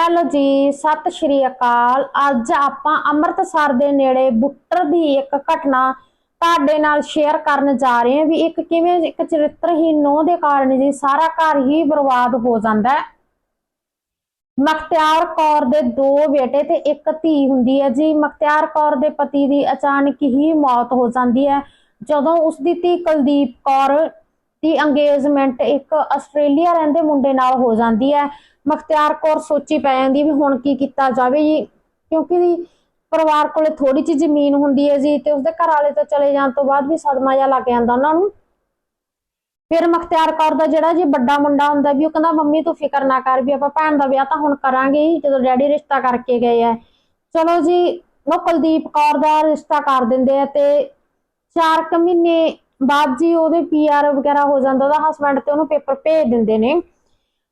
Hello ਜੀ, ਸਤਿ ਸ਼੍ਰੀ ਅਕਾਲ। ਅੱਜ ਆਪਾਂ ਅੰਮ੍ਰਿਤਸਰ ਦੇ ਨੇੜੇ ਬੁੱਟਰ ਦੀ ਇੱਕ ਘਟਨਾ ਤੁਹਾਡੇ ਨਾਲ ਸ਼ੇਅਰ ਕਰਨ ਜਾ ਰਹੇ ਹਾਂ ਵੀ ਇੱਕ ਕਿਵੇਂ ਇੱਕ ਚਰਿੱਤਰਹੀਨ ਨੋਹ ਦੇ ਕਾਰਨ ਜੀ, ਸਾਰਾ ਘਰ ਹੀ ਬਰਬਾਦ ਹੋ ਜਾਂਦਾ ਹੈ। ਮਖਤਿਆਰ ਕੌਰ ਦੇ ਦੋ ਬੇਟੇ ਤੇ ਇੱਕ ਧੀ ਹੁੰਦੀ ਹੈ ਜੀ। ਮਖਤਿਆਰ ਕੌਰ ਦੇ ਪਤੀ ਦੀ ਅਚਾਨਕ ਹੀ ਮੌਤ ਹੋ ਜਾਂਦੀ ਹੈ। ਜਦੋਂ ਉਸ ਦੀ ਧੀ ਕੁਲਦੀਪ ਕੌਰ ਦੀ ਅੰਗੇਜਮੈਂਟ ਇੱਕ ਆਸਟ੍ਰੇਲੀਆ ਰਹਿੰਦੇ ਮੁੰਡੇ ਨਾਲ ਹੋ ਜਾਂਦੀ ਹੈ। ਮਖਤਿਆਰ ਕੌਰ ਸੋਚੀ ਪੈ ਜਾਂਦੀ ਵੀ ਹੁਣ ਕੀ ਕੀਤਾ ਜਾਵੇ ਜੀ। ਕਿਉਂਕਿ ਪਰਿਵਾਰ ਕੋਲੇ ਥੋੜੀ ਜਿਹੀ ਜ਼ਮੀਨ ਹੁੰਦੀ ਹੈ ਜੀ ਤੇ ਉਸਦੇ ਘਰ ਵਾਲੇ ਤੋਂ ਚਲੇ ਜਾਣ ਤੋਂ ਬਾਅਦ ਵੀ ਸਦਮਾ ਜਿਹਾ ਲੱਗ ਜਾਂਦਾ ਉਹਨਾਂ ਨੂੰ। ਫਿਰ ਮਖਤਿਆਰ ਕੌਰ ਦਾ ਜਿਹੜਾ ਜੀ ਵੱਡਾ ਮੁੰਡਾ ਹੁੰਦਾ ਵੀ ਉਹ ਕਹਿੰਦਾ, ਮੰਮੀ, ਤੂੰ ਫਿਕਰ ਨਾ ਕਰ ਵੀ ਆਪਾਂ ਭੈਣ ਦਾ ਵਿਆਹ ਤਾਂ ਹੁਣ ਕਰਾਂਗੇ ਹੀ ਜਦੋਂ ਡੈਡੀ ਰਿਸ਼ਤਾ ਕਰਕੇ ਗਏ ਆ ਚਲੋ ਜੀ, ਉਹ ਕੁਲਦੀਪ ਕੌਰ ਦਾ ਰਿਸ਼ਤਾ ਕਰ ਦਿੰਦੇ ਆ ਤੇ 4 ਕੁ ਮਹੀਨੇ ਬਾਅਦ ਜੀ ਉਹਦੇ ਪੀਆਰ ਵਗੈਰਾ ਹੋ ਜਾਂਦਾ, ਉਹਦਾ ਹਸਬੰਡ ਤੇ ਉਹਨੂੰ ਪੇਪਰ ਭੇਜ ਦਿੰਦੇ ਨੇ।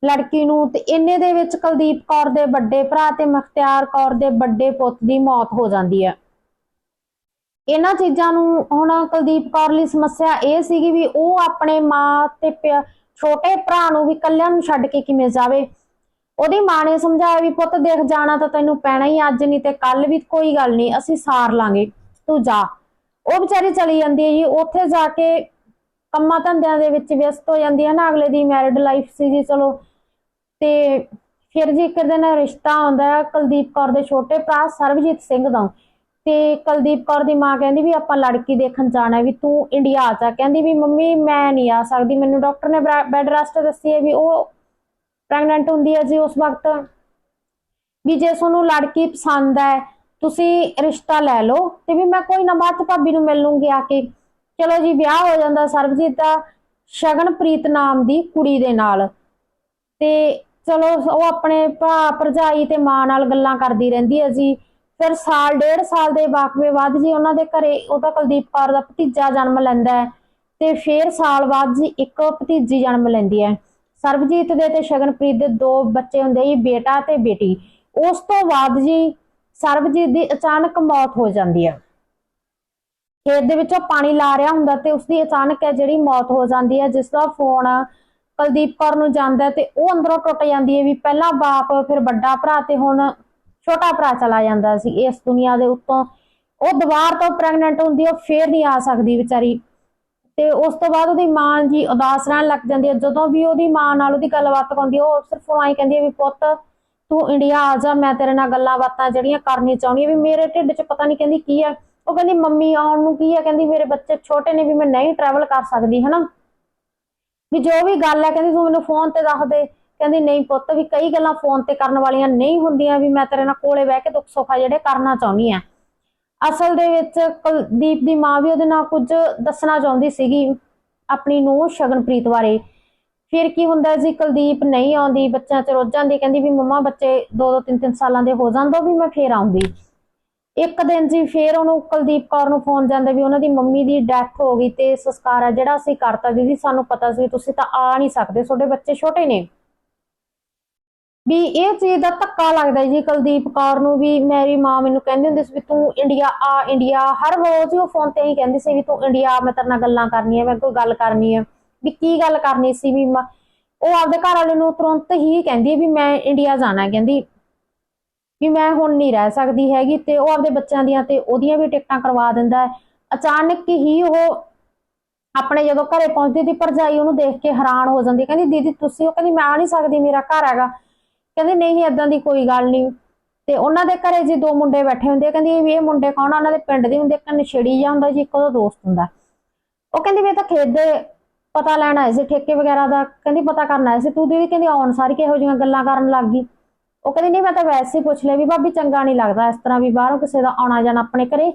ਲੜਕੀ ਨੂੰ ਤੇ ਇੰਨੇ ਦੇ ਵਿੱਚ ਕੁਲਦੀਪ ਕੌਰ ਦੇ ਵੱਡੇ ਭਰਾ ਤੇ ਮਖਤਿਆਰ ਕੌਰ ਦੇ ਵੱਡੇ ਪੁੱਤ ਦੀ ਮੌਤ ਹੋ ਜਾਂਦੀ ਹੈ। ਇਹਨਾਂ ਚੀਜ਼ਾਂ ਨੂੰ ਹੁਣ ਕੁਲਦੀਪ ਕੌਰ ਲਈ ਸਮੱਸਿਆ ਇਹ ਸੀਗੀ ਵੀ ਉਹ ਆਪਣੇ ਮਾਂ ਤੇ ਛੋਟੇ ਭਰਾ ਨੂੰ ਵੀ ਕੱਲਿਆਂ ਨੂੰ ਛੱਡ ਕੇ ਕਿਵੇਂ ਜਾਵੇ? ਉਹਦੀ ਮਾਂ ਨੇ ਸਮਝਾਇਆ ਵੀ ਪੁੱਤ ਦੇਖ, ਜਾਣਾ ਤਾਂ ਤੈਨੂੰ ਪੈਣਾ ਹੀ ਅੱਜ ਨਹੀਂ ਤੇ ਕੱਲ ਵੀ ਕੋਈ ਗੱਲ ਨਹੀਂ, ਅਸੀਂ ਸਾਰ ਲਾਂਗੇ। ਤੂੰ ਜਾ। ਉਹ ਵਿਚਾਰੀ ਚਲੀ ਜਾਂਦੀ ਹੈ ਜੀ, ਉੱਥੇ ਜਾ ਕੇ ਕੰਮਾਂ ਧੰਦਿਆਂ ਦੇ ਵਿੱਚ ਵਿਅਸਤ ਹੋ ਜਾਂਦੀ ਹੈ ਨਾ, ਅਗਲੇ ਦੀ ਮੈਰਿਡ ਲਾਈਫ ਸੀ ਜੀ, ਚਲੋ। ਤੇ ਫਿਰ ਜੀ ਇੱਕ ਦਿਨ ਰਿਸ਼ਤਾ ਆਉਂਦਾ ਹੈ ਕੁਲਦੀਪ ਕੌਰ ਦੇ ਛੋਟੇ ਭਰਾ ਸਰਬਜੀਤ ਸਿੰਘ ਦਾ। ਤੇ ਕੁਲਦੀਪ ਕੌਰ ਦੀ ਮਾਂ ਕਹਿੰਦੀ ਵੀ ਆਪਾਂ ਲੜਕੀ ਦੇਖਣ ਜਾਣਾ ਵੀ ਤੂੰ ਇੰਡੀਆ ਆ ਜਾ। ਕਹਿੰਦੀ ਵੀ ਮੰਮੀ, ਮੈਂ ਨਹੀਂ ਆ ਸਕਦੀ। ਮੈਨੂੰ ਡਾਕਟਰ ਨੇ ਬੈੱਡ ਰੈਸਟ ਦੱਸੀ ਹੈ ਵੀ ਉਹ ਪ੍ਰੈਗਨੈਂਟ ਹੁੰਦੀ ਹੈ ਜੀ ਉਸ ਵਕਤ। ਵੀ ਜੇ ਤੁਹਾਨੂੰ ਲੜਕੀ ਪਸੰਦ ਹੈ ਤੁਸੀਂ ਰਿਸ਼ਤਾ ਲੈ ਲਓ ਤੇ ਵੀ ਮੈਂ ਕੋਈ ਨਾ ਬਾਅਦ ਭਾਬੀ ਨੂੰ ਮਿਲ ਲੂੰਗੀ ਆ ਕੇ। ਚਲੋ ਜੀ, ਵਿਆਹ ਹੋ ਜਾਂਦਾ ਸਰਬਜੀਤ ਦਾ, ਸ਼ਗਨਪ੍ਰੀਤ ਨਾਮ ਦੀ ਕੁੜੀ ਦੇ ਨਾਲ। ਤੇ ਚਲੋ, ਉਹ ਆਪਣੇ ਭਰਾ, ਭਰਜਾਈ ਤੇ ਮਾਂ ਨਾਲ ਗੱਲਾਂ ਕਰਦੀ ਰਹਿੰਦੀ ਹੈ ਜੀ। ਫਿਰ ਸਾਲ, ਡੇਢ ਸਾਲ ਦੇ ਵਾਕਵੇ ਬਾਅਦ ਜੀ ਉਹਨਾਂ ਦੇ ਘਰੇ ਉਹਦਾ ਕੁਲਦੀਪ ਕੌਰ ਦਾ ਭਤੀਜਾ ਜਨਮ ਲੈਂਦਾ ਹੈ ਤੇ ਫਿਰ ਸਾਲ ਬਾਅਦ ਜੀ ਇੱਕ ਭਤੀਜੀ ਜਨਮ ਲੈਂਦੀ ਹੈ। ਸਰਬਜੀਤ ਦੇ ਤੇ ਸ਼ਗਨਪ੍ਰੀਤ ਦੇ ਦੋ ਬੱਚੇ ਹੁੰਦੇ ਜੀ, ਬੇਟਾ ਤੇ ਬੇਟੀ। ਉਸ ਤੋਂ ਬਾਅਦ ਜੀ ਸਰਬਜੀਤ ਦੀ ਅਚਾਨਕ ਮੌਤ ਹੋ ਜਾਂਦੀ ਹੈ ਖੇਤ ਦੇ ਵਿੱਚੋਂ ਪਾਣੀ ਲਾ ਰਿਹਾ ਹੁੰਦਾ ਤੇ ਉਸ ਦੀ ਅਚਾਨਕ ਹੈ ਜਿਹੜੀ ਮੌਤ ਹੋ ਜਾਂਦੀ ਹੈ ਜਿਸ ਦਾ ਫੋਨ ਕੁਲਦੀਪ ਕੌਰ ਨੂੰ ਜਾਂਦਾ ਤੇ ਉਹ ਅੰਦਰੋਂ ਟੁੱਟ ਜਾਂਦੀ ਹੈ ਵੀ ਪਹਿਲਾਂ ਬਾਪ, ਫਿਰ ਵੱਡਾ ਭਰਾ ਤੇ ਹੁਣ ਛੋਟਾ ਭਰਾ ਚਲਾ ਜਾਂਦਾ ਸੀ। ਇਸ ਦੁਨੀਆ ਦੇ ਉੱਤੋਂ ਉਹ ਦੁਬਾਰ ਤੋਂ ਪ੍ਰੈਗਨੈਂਟ ਹੁੰਦੀ ਹੈ ਉਹ ਫੇਰ ਨਹੀਂ ਆ ਸਕਦੀ ਵਿਚਾਰੀ। ਤੇ ਉਸ ਤੋਂ ਬਾਅਦ ਉਹਦੀ ਮਾਂ ਜੀ ਉਦਾਸ ਰਹਿਣ ਲੱਗ ਜਾਂਦੀ ਹੈ ਜਦੋਂ ਵੀ ਉਹਦੀ ਮਾਂ ਨਾਲ ਉਹਦੀ ਗੱਲਬਾਤ ਕਰਦੀ ਉਹ ਸਿਰਫ ਉਹ ਐਂ ਕਹਿੰਦੀ ਹੈ ਵੀ ਪੁੱਤ ਤੂੰ ਇੰਡੀਆ ਆ ਜਾ, ਮੈਂ ਤੇਰੇ ਨਾਲ ਗੱਲਾਂ ਬਾਤਾਂ ਜਿਹੜੀਆਂ ਕਰਨੀ ਚਾਹੁੰਦੀ ਵੀ ਮੇਰੇ ਢਿੱਡ 'ਚ ਪਤਾ ਨਹੀਂ ਕਹਿੰਦੀ ਕੀ ਹੈ ਉਹ ਕਹਿੰਦੀ, ਮੰਮੀ ਆਉਣ ਨੂੰ ਕੀ ਹੈ ਕਹਿੰਦੀ, ਮੇਰੇ ਬੱਚੇ ਛੋਟੇ ਨੇ, ਵੀ ਮੈਂ ਨਹੀਂ ਟਰੈਵਲ ਕਰ ਸਕਦੀ, ਹਨਾ? ਵੀ ਜੋ ਵੀ ਗੱਲ ਹੈ ਕਹਿੰਦੀ, ਤੂੰ ਮੈਨੂੰ ਫੋਨ ਤੇ ਦੱਸ ਦੇ। ਕਹਿੰਦੀ, ਨਹੀਂ ਪੁੱਤ, ਵੀ ਕਈ ਗੱਲਾਂ ਫੋਨ ਤੇ ਕਰਨ ਵਾਲੀਆਂ ਨਹੀਂ ਹੁੰਦੀਆਂ, ਵੀ ਮੈਂ ਤੇਰੇ ਨਾਲ ਕੋਲੇ ਬਹਿ ਕੇ ਦੁੱਖ ਸੁੱਖ ਜਿਹੜੇ ਕਰਨਾ ਚਾਹੁੰਦੀ ਆ। ਅਸਲ ਦੇ ਵਿੱਚ ਕੁਲਦੀਪ ਦੀ ਮਾਂ ਵੀ ਉਹਦੇ ਨਾਲ ਕੁਝ ਦੱਸਣਾ ਚਾਹੁੰਦੀ ਸੀਗੀ, ਆਪਣੀ ਨੂੰਹ ਸ਼ਗਨਪ੍ਰੀਤ ਬਾਰੇ। ਫਿਰ ਕੀ ਹੁੰਦਾ ਜੀ ਕੁਲਦੀਪ ਨਹੀਂ ਆਉਂਦੀ ਬੱਚਿਆਂ ਚ ਰੁੱਝ ਜਾਂਦੀ ਕਹਿੰਦੀ ਵੀ ਮੰਮਾ ਬੱਚੇ 2-2 3-3 ਸਾਲਾਂ ਦੇ ਹੋ ਜਾਂਦੇ ਵੀ ਮੈਂ ਫੇਰ ਆਉਂਗੀ ਇੱਕ ਦਿਨ ਜੀ ਫੇਰ ਉਹਨੂੰ ਕੁਲਦੀਪ ਕੌਰ ਨੂੰ ਫੋਨ ਜਾਂਦਾ ਵੀ ਉਹਨਾਂ ਦੀ ਮੰਮੀ ਦੀ ਡੈਥ ਹੋ ਗਈ ਤੇ ਸੰਸਕਾਰ ਆ ਜਿਹੜਾ ਅਸੀਂ ਕਰਤਾ ਦੀਦੀ ਸਾਨੂੰ ਪਤਾ ਸੀ ਤੁਸੀਂ ਤਾਂ ਆ ਨਹੀਂ ਸਕਦੇ ਤੁਹਾਡੇ ਬੱਚੇ ਛੋਟੇ ਨੇ। ਵੀ ਇਹ ਚੀਜ਼ ਦਾ ਧੱਕਾ ਲੱਗਦਾ ਜੀ ਕੁਲਦੀਪ ਕੌਰ ਨੂੰ ਵੀ ਮੇਰੀ ਮਾਂ ਮੈਨੂੰ ਕਹਿੰਦੀ ਹੁੰਦੀ ਸੀ ਵੀ ਤੂੰ ਇੰਡੀਆ ਆ ਇੰਡੀਆ ਹਰ ਰੋਜ਼ ਉਹ ਫੋਨ ਤੇ ਹੀ ਕਹਿੰਦੀ ਸੀ ਵੀ ਤੂੰ ਇੰਡੀਆ ਆ, ਮੈਂ ਤੇਰੇ ਨਾਲ ਗੱਲਾਂ ਕਰਨੀਆਂ ਮੈਂ ਕੋਈ ਗੱਲ ਕਰਨੀ ਹੈ ਵੀ ਕੀ ਗੱਲ ਕਰਨੀ ਸੀ ਵੀ ਮ- ਉਹ ਆਪਦੇ ਘਰ ਵਾਲੇ ਨੂੰ ਤੁਰੰਤ ਹੀ ਕਹਿੰਦੀ ਵੀ ਮੈਂ ਇੰਡੀਆ ਜਾਣਾ ਹੈ। ਕਹਿੰਦੀ ਵੀ ਮੈਂ ਹੁਣ ਨਹੀਂ ਰਹਿ ਸਕਦੀ ਹੈਗੀ ਤੇ ਉਹ ਆਪਦੇ ਬੱਚਿਆਂ ਦੀਆਂ ਤੇ ਉਹਦੀਆਂ ਵੀ ਟਿਕਟਾਂ ਕਰਵਾ ਦਿੰਦਾ ਹੈ। ਅਚਾਨਕ ਹੀ ਉਹ ਆਪਣੇ ਜਦੋਂ ਘਰੇ ਪਹੁੰਚਦੀ ਦੀ ਭਰਜਾਈ ਉਹਨੂੰ ਦੇਖ ਕੇ ਹੈਰਾਨ ਹੋ ਜਾਂਦੀ, ਕਹਿੰਦੀ, ਦੀਦੀ, ਤੁਸੀਂ ਉਹ ਕਹਿੰਦੀ, ਮੈਂ ਆ ਨਹੀਂ ਸਕਦੀ, ਮੇਰਾ ਘਰ ਹੈਗਾ। ਕਹਿੰਦੀ, ਨਹੀਂ, ਏਦਾਂ ਦੀ ਕੋਈ ਗੱਲ ਨਹੀਂ। ਤੇ ਉਹਨਾਂ ਦੇ ਘਰੇ ਜੀ ਦੋ ਮੁੰਡੇ ਬੈਠੇ ਹੁੰਦੇ ਆ, ਕਹਿੰਦੀ ਵੀ ਇਹ ਮੁੰਡੇ ਕੌਣ ਆ? ਉਹਨਾਂ ਦੇ ਪਿੰਡ ਦੇ ਹੁੰਦੇ ਇੱਕ ਨਸ਼ੇੜੀ ਜਿਹਾ ਹੁੰਦਾ ਜੀ, ਇੱਕ ਉਹਦਾ ਦੋਸਤ ਹੁੰਦਾ। ਉਹ ਕਹਿੰਦੀ ਵੀ ਤਾਂ ਖੇਤ ਦੇ ਪਤਾ ਲੈਣ ਆਏ ਸੀ, ਠੇਕੇ ਵਗੈਰਾ ਦਾ, ਕਹਿੰਦੀ ਪਤਾ ਕਰਨ ਆਏ ਸੀ, ਤੂੰ ਦੀਦੀ ਕਹਿੰਦੀ ਆਉਣ ਸਾਰੀ ਕਿਹੋ ਜਿਹੀਆਂ ਗੱਲਾਂ ਕਰਨ ਲੱਗ ਗਈ। ਉਹ ਕਹਿੰਦੀ, ਨਹੀਂ, ਮੈਂ ਤਾਂ ਵੈਸੇ ਹੀ ਪੁੱਛ ਲਿਆ ਵੀ ਭਾਬੀ ਚੰਗਾ ਨਹੀਂ ਲੱਗਦਾ ਇਸ ਤਰ੍ਹਾਂ ਵੀ ਬਾਹਰੋਂ ਕਿਸੇ ਦਾ ਆਉਣਾ ਜਾਣਾ ਆਪਣੇ ਘਰੇ।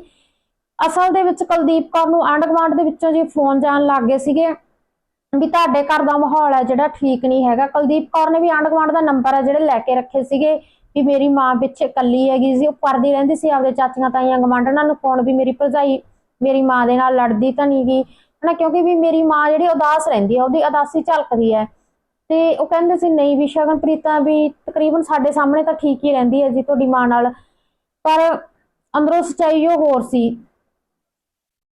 ਅਸਲ ਦੇ ਵਿੱਚ ਕੁਲਦੀਪ ਕੌਰ ਨੂੰ ਆਂਢ ਗੁਆਂਢ ਦੇ ਵਿੱਚੋਂ ਜੀ ਫੋਨ ਜਾਣ ਲੱਗ ਗਏ ਸੀਗੇ ਵੀ ਤੁਹਾਡੇ ਘਰ ਦਾ ਮਾਹੌਲ ਹੈ ਜਿਹੜਾ ਠੀਕ ਨਹੀਂ ਹੈਗਾ। ਕੁਲਦੀਪ ਕੌਰ ਨੇ ਵੀ ਆਂਢ ਗੁਆਂਢ ਦਾ ਨੰਬਰ ਹੈ ਜਿਹੜੇ ਲੈ ਕੇ ਰੱਖੇ ਸੀਗੇ ਵੀ ਮੇਰੀ ਮਾਂ ਪਿੱਛੇ ਇਕੱਲੀ ਹੈਗੀ ਸੀ, ਉਹ ਪਰਦੀ ਰਹਿੰਦੀ ਸੀ, ਆਪਦੇ ਚਾਚੀਆਂ ਤਾਈਆਂ ਗਵਾਂਢਣਾਂ ਨੂੰ ਫੋਨ ਵੀ ਮੇਰੀ ਭਰਜਾਈ, ਮੇਰੀ ਮਾਂ ਦੇ ਨਾਲ ਲੜਦੀ ਤਾਂ ਨਹੀਂ ਗਈ ਹਨਾ ਕਿਉਂਕਿ ਵੀ ਮੇਰੀ ਮਾਂ ਜਿਹੜੀ ਉਦਾਸ ਰਹਿੰਦੀ ਹੈ ਉਹਦੀ ਉਦਾਸੀ ਝਲਕਦੀ ਹੈ ਤੇ ਉਹ ਕਹਿੰਦੇ ਸੀ, ਨਹੀਂ ਵੀ ਸ਼ਗਨਪ੍ਰੀਤਾ ਵੀ ਤਕਰੀਬਨ ਸਾਡੇ ਸਾਹਮਣੇ ਤਾਂ ਠੀਕ ਹੀ ਰਹਿੰਦੀ ਹੈ ਜੀ ਤੁਹਾਡੀ ਮਾਂ ਨਾਲ। ਪਰ ਅੰਦਰੋਂ ਸੱਚਾਈ ਉਹ ਹੋਰ ਸੀ।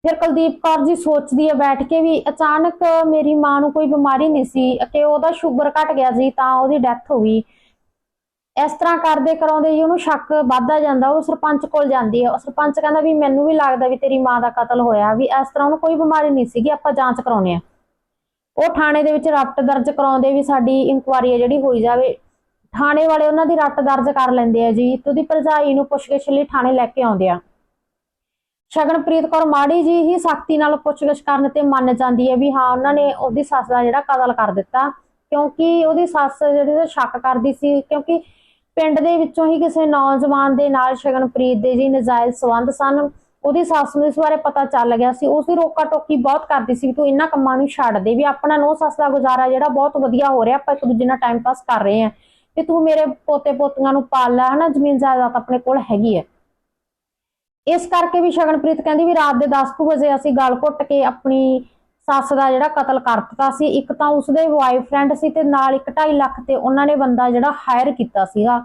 ਫਿਰ ਕੁਲਦੀਪ ਕੌਰ ਜੀ ਸੋਚਦੀ ਹੈ ਬੈਠ ਕੇ ਵੀ ਅਚਾਨਕ ਮੇਰੀ ਮਾਂ ਨੂੰ ਕੋਈ ਬਿਮਾਰੀ ਨਹੀਂ ਸੀ ਕਿ ਉਹਦਾ ਸ਼ੂਗਰ ਘਟ ਗਿਆ ਸੀ, ਤਾਂ ਉਹਦੀ ਡੈਥ ਹੋ ਗਈ। ਇਸ ਤਰ੍ਹਾਂ ਕਰਦੇ ਕਰਾਉਂਦੇ ਜੀ ਉਹਨੂੰ ਸ਼ੱਕ ਵੱਧਦਾ ਜਾਂਦਾ, ਉਹ ਸਰਪੰਚ ਕੋਲ ਜਾਂਦੀ ਹੈ। ਉਹ ਸਰਪੰਚ ਕਹਿੰਦਾ ਵੀ ਮੈਨੂੰ ਵੀ ਲੱਗਦਾ ਵੀ ਤੇਰੀ ਮਾਂ ਦਾ ਕਤਲ ਹੋਇਆ ਵੀ ਇਸ ਤਰ੍ਹਾਂ ਉਹਨੂੰ ਕੋਈ ਬਿਮਾਰੀ ਨਹੀਂ ਸੀਗੀ, ਆਪਾਂ ਜਾਂਚ ਕਰਾਉਣੇ ਆ ਉਹ ਥਾਣੇ ਦੇ ਵਿੱਚ ਰੱਟ ਦਰਜ ਕਰਾਉਂਦੇ ਵੀ ਸਾਡੀ ਇਨਕੁਆਰੀ ਹੈ, ਜਿਹੜੀ ਹੋਈ ਜਾਵੇ। ਥਾਣੇ ਵਾਲੇ ਉਹਨਾਂ ਦੀ ਰੱਟ ਦਰਜ ਕਰ ਲੈਂਦੇ ਆ ਜੀ ਤੇ ਉਹਦੀ ਭਰਜਾਈ ਨੂੰ ਪੁੱਛਗਿੱਛ ਲਈ ਥਾਣੇ ਲੈ ਕੇ ਆਉਂਦੇ ਆ। ਸ਼ਗਨਪ੍ਰੀਤ ਕੌਰ ਮਾੜੀ ਜੀ ਹੀ ਸਖਤੀ ਨਾਲ ਪੁੱਛਗਿੱਛ ਕਰਨ ਤੇ ਮੰਨ ਜਾਂਦੀ ਹੈ ਵੀ ਹਾਂ, ਉਹਨਾਂ ਨੇ ਉਹਦੀ ਸੱਸ ਦਾ ਜਿਹੜਾ ਕਤਲ ਕਰ ਦਿੱਤਾ। ਕਿਉਂਕਿ ਉਹਦੀ ਸੱਸ ਜਿਹੜੀ ਸ਼ੱਕ ਕਰਦੀ ਸੀ, ਕਿਉਂਕਿ ਪਿੰਡ ਦੇ ਵਿੱਚੋਂ ਹੀ ਕਿਸੇ ਨੌਜਵਾਨ ਦੇ ਨਾਲ ਸ਼ਗਨਪ੍ਰੀਤ ਦੇ ਜੀ ਨਜਾਇਜ਼ ਸੰਬੰਧ ਸਨ। ਉਹਦੀ ਸੱਸ ਨੂੰ ਇਸ ਬਾਰੇ ਪਤਾ ਚੱਲ ਗਿਆ ਸੀ। ਉਸ ਦੀ ਰੋਕਾ ਟੋਕੀ ਬਹੁਤ ਕਰਦੀ ਸੀ ਵੀ ਤੂੰ ਇਹਨਾਂ ਕੰਮਾਂ ਨੂੰ ਛੱਡ ਦੇ, ਵੀ ਆਪਣਾ ਨੋ ਸੱਸ ਦਾ ਗੁਜ਼ਾਰਾ ਜਿਹੜਾ ਬਹੁਤ ਵਧੀਆ ਹੋ ਰਿਹਾ, ਆਪਾਂ ਇੱਕ ਦੂਜੇ ਨਾਲ ਟਾਈਮ ਪਾਸ ਕਰ ਰਹੇ ਹਾਂ। ਤੇ ਤੂੰ ਮੇਰੇ ਪੋਤੇ ਪੋਤੀਆਂ ਨੂੰ ਪਾਲ ਲੈ, ਹਨਾ, ਜ਼ਮੀਨ ਜਾਇਦਾਦ ਆਪਣੇ ਕੋਲ ਹੈਗੀ ਹੈ। ਇਸ ਕਰਕੇ ਵੀ ਸ਼ਗਨਪ੍ਰੀਤ ਕਹਿੰਦੀ ਵੀ ਰਾਤ ਦੇ 10 ਕੁ ਵਜੇ ਅਸੀਂ ਗਲ ਘੁੱਟ ਕੇ ਆਪਣੀ ਸੱਸ ਦਾ ਜਿਹੜਾ ਕਤਲ ਕਰ ਦਿੱਤਾ ਸੀ, ਇੱਕ ਤਾਂ ਉਸਦੇ ਬॉयਫ੍ਰੈਂਡ ਸੀ ਤੇ ਨਾਲ 1.5 ਲੱਖ ਤੇ ਉਹਨਾਂ ਨੇ ਬੰਦਾ ਜਿਹੜਾ ਹਾਇਰ ਕੀਤਾ ਸੀਗਾ।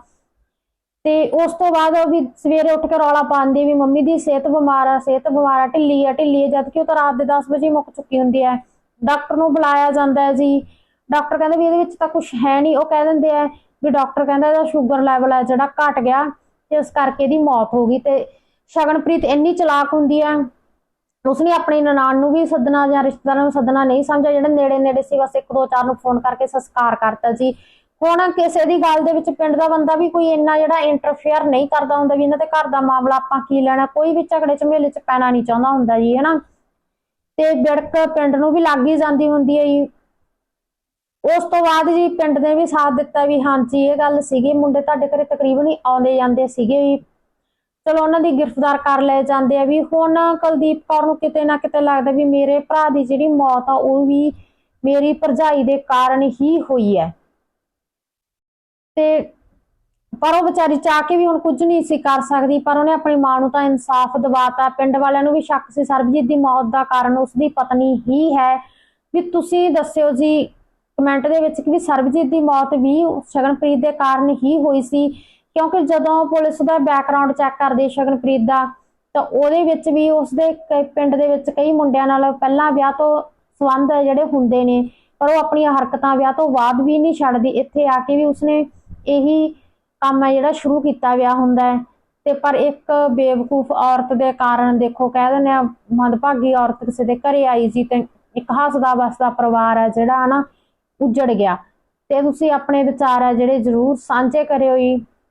ਤੇ ਉਸ ਤੋਂ ਬਾਅਦ ਉਹ ਵੀ ਸਵੇਰੇ ਉੱਠ ਕੇ ਰੌਲਾ ਪਾਉਂਦੀ ਵੀ ਮੰਮੀ ਦੀ ਸਿਹਤ ਬਿਮਾਰ ਆ, ਸਿਹਤ ਬਿਮਾਰ ਆ, ਢਿੱਲੀ ਆ ਢਿੱਲੀ ਆ ਜਦ ਕਿ ਉਹ ਤਾਂ ਰਾਤ ਦੇ 10 ਵਜੇ ਮੁੱਕ ਚੁੱਕੀ ਹੁੰਦੀ ਹੈ। ਡਾਕਟਰ ਨੂੰ ਬੁਲਾਇਆ ਜਾਂਦਾ ਹੈ ਜੀ। ਡਾਕਟਰ ਕਹਿੰਦੇ ਵੀ ਇਹਦੇ ਵਿੱਚ ਤਾਂ ਕੁਝ ਹੈ ਨਹੀਂ। ਉਹ ਕਹਿ ਦਿੰਦੇ ਆ ਵੀ ਡਾਕਟਰ ਕਹਿੰਦਾ ਇਹਦਾ ਸ਼ੂਗਰ ਲੈਵਲ ਹੈ ਜਿਹੜਾ ਘਟ ਗਿਆ, ਤੇ ਇਸ ਕਰਕੇ ਇਹਦੀ ਮੌਤ ਹੋ ਗਈ। ਤੇ ਸ਼ਗਨਪ੍ਰੀਤ ਇੰਨੀ ਚਲਾਕ ਹੁੰਦੀ ਹੈ ਉਸਨੇ ਆਪਣੀ ਨਨਾਣ ਨੂੰ ਵੀ ਸੱਦਣਾ ਜਾਂ ਰਿਸ਼ਤੇਦਾਰਾਂ ਨੂੰ ਸੱਦਣਾ ਨਹੀਂ ਸਮਝਿਆ, ਜਿਹੜੇ ਨੇੜੇ ਨੇੜੇ ਸੀ, ਬਸ ਇੱਕ ਦੋ ਚਾਰ ਨੂੰ ਫੋਨ ਕਰਕੇ ਸੰਸਕਾਰ ਕਰਤਾ ਜੀ। ਹੁਣ ਕਿਸੇ ਦੀ ਗੱਲ ਦੇ ਵਿੱਚ ਪਿੰਡ ਦਾ ਬੰਦਾ ਵੀ ਕੋਈ ਇੰਨਾ ਜਿਹੜਾ ਇੰਟਰਫੇਅਰ ਨਹੀਂ ਕਰਦਾ ਹੁੰਦਾ ਵੀ ਇਹਨਾਂ ਦੇ ਘਰ ਦਾ ਮਾਮਲਾ ਆਪਾਂ ਕੀ ਲੈਣਾ, ਕੋਈ ਵੀ ਝਗੜੇ ਝਮੇਲੇ 'ਚ ਪੈਣਾ ਨਹੀਂ ਚਾਹੁੰਦਾ ਹੁੰਦਾ ਜੀ, ਹਨਾ? ਤੇ ਬਿੜਕ ਪਿੰਡ ਨੂੰ ਵੀ ਲੱਗ ਹੀ ਜਾਂਦੀ ਹੁੰਦੀ ਹੈ ਜੀ। ਉਸ ਤੋਂ ਬਾਅਦ ਜੀ ਪਿੰਡ ਨੇ ਵੀ ਸਾਥ ਦਿੱਤਾ ਵੀ ਹਾਂਜੀ, ਇਹ ਗੱਲ ਸੀਗੀ, ਮੁੰਡੇ ਤੁਹਾਡੇ ਘਰੇ ਤਕਰੀਬਨ ਹੀ ਆਉਂਦੇ ਜਾਂਦੇ ਸੀਗੇ ਚਲੋ ਉਹਨਾਂ ਦੀ ਗ੍ਰਿਫਤਾਰ ਕਰ ਲਏ ਜਾਂਦੇ ਆ ਵੀ ਹੁਣ ਕੁਲਦੀਪ ਕੌਰ ਨੂੰ ਕਿਤੇ ਨਾ ਕਿਤੇ ਲੱਗਦਾ ਵੀ ਮੇਰੇ ਭਰਾ ਦੀ ਜਿਹੜੀ ਮੌਤ ਆ, ਉਹ ਵੀ ਮੇਰੀ ਭਰਜਾਈ ਦੇ ਕਾਰਨ ਹੀ ਹੋਈ ਹੈ। ਤੇ ਪਰ ਉਹ ਵਿਚਾਰੀ ਚਾਹ ਕੇ ਵੀ ਹੁਣ ਕੁਝ ਨਹੀਂ ਸੀ ਕਰ ਸਕਦੀ, ਪਰ ਉਹਨੇ ਆਪਣੀ ਮਾਂ ਨੂੰ ਤਾਂ ਇਨਸਾਫ ਦਿਵਾਤਾ। ਪਿੰਡ ਵਾਲਿਆਂ ਨੂੰ ਵੀ ਸ਼ੱਕ ਸੀ, ਸਰਬਜੀਤ ਦੀ ਮੌਤ ਦਾ ਕਾਰਨ ਉਸ ਦੀ ਪਤਨੀ ਹੀ ਹੈ। ਵੀ ਤੁਸੀਂ ਦੱਸਿਓ ਜੀ, ਕਮੈਂਟ ਦੇ ਵਿੱਚ ਕਿ ਵੀ ਸਰਬਜੀਤ ਦੀ ਮੌਤ ਵੀ ਸ਼ਗਨਪ੍ਰੀਤ ਦੇ ਕਾਰਨ ਹੀ ਹੋਈ ਸੀ। ਕਿਉਂਕਿ ਜਦੋਂ ਪੁਲਿਸ ਦਾ ਬੈਕਗ੍ਰਾਉਂਡ ਚੈੱਕ ਕਰਦੇ ਸ਼ਗਨਪ੍ਰੀਤ ਦਾ, ਤਾਂ ਉਹਦੇ ਵਿੱਚ ਵੀ ਉਸਦੇ ਪਿੰਡ ਦੇ ਵਿੱਚ ਕਈ ਮੁੰਡਿਆਂ ਨਾਲ ਪਹਿਲਾਂ ਵਿਆਹ ਤੋਂ ਸੰਬੰਧ ਜਿਹੜੇ ਹੁੰਦੇ ਨੇ, ਪਰ ਉਹ ਆਪਣੀਆਂ ਹਰਕਤਾਂ ਵਿਆਹ ਤੋਂ ਬਾਅਦ ਵੀ ਨਹੀਂ ਛੱਡਦੀ। ਇੱਥੇ ਆ ਕੇ ਵੀ ਉਸਨੇ ਇਹੀ ਕੰਮ ਹੈ ਜਿਹੜਾ ਸ਼ੁਰੂ ਕੀਤਾ ਵਿਆਹ ਹੁੰਦਾ ਹੈ। ਤੇ ਪਰ ਇੱਕ ਬੇਵਕੂਫ ਔਰਤ ਦੇ ਕਾਰਨ ਦੇਖੋ, ਕਹਿ ਦਿੰਦੇ ਆ ਮੰਦਭਾਗੀ ਔਰਤ ਕਿਸੇ ਦੇ ਘਰੇ ਆਈ ਸੀ ਤੇ ਇੱਕ ਹੱਸਦਾ ਵਸਦਾ ਪਰਿਵਾਰ ਹੈ ਜਿਹੜਾ ਹਨਾ, ਉੱਜੜ ਗਿਆ। ਤੇ ਤੁਸੀਂ ਆਪਣੇ ਵਿਚਾਰ ਹੈ ਜਿਹੜੇ ਜ਼ਰੂਰ ਸਾਂਝੇ ਕਰਿਓ ਜੀ।